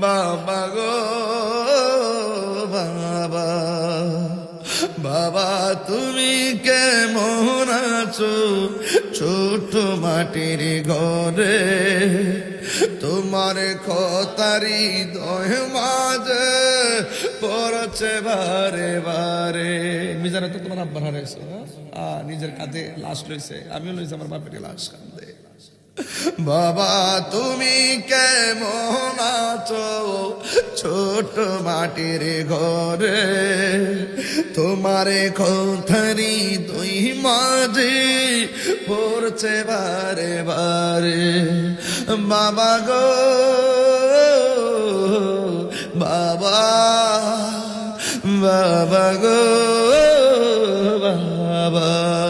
বাবা গো, বাবা। বাবা, তুমি কেমন আছো? ছোট মাটির ঘরে তোমার খতারি দয় মাঝে পড়ছে বারে বারে। মিজানে তো তোমার আব্বার হারাইছো হ্যাঁ? নিজের কাঁধে লাশ লইছে, আমিও লইছি, আমার বাপের লাশ কান্দে বাবা, তুমি কেমন আছো? ছোট মাটির ঘরে তোমারে খোথারি দুই মাঝে পড়ছে বারে বারে। বাবা গো, বাবা বাবা গো, বাবা।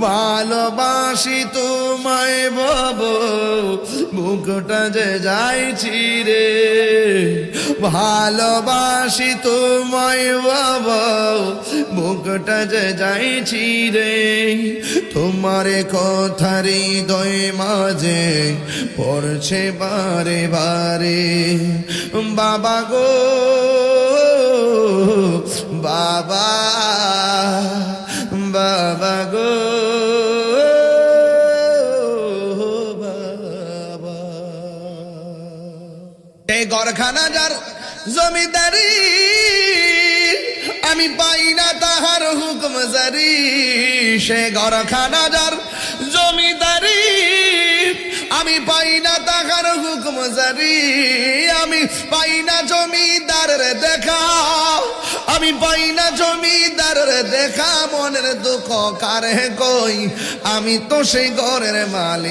ভালোবাসি তোমায় বাব, বুকটা যে যাইছি রে। ভালোবাসি তোমায় বাবা, বুকটা যে যাইছি রে। তোমার কথার হৃদয় মাঝে পড়ছে বারে বারে। বাবা গো বাবা বাবা। এই গরখানা যার জমিদারি, আমি পাই না তাহার হুকুম জারি। সে গরখানা যার জমিদারি, আমি পাই না তাহার হুকুম জারি। আমি পাই না জমিদারের দেখা, আমি পাই না জমিদারের দেখা। মনের দুঃখ কারে কই? আমি তো সেই ঘরের মালিক।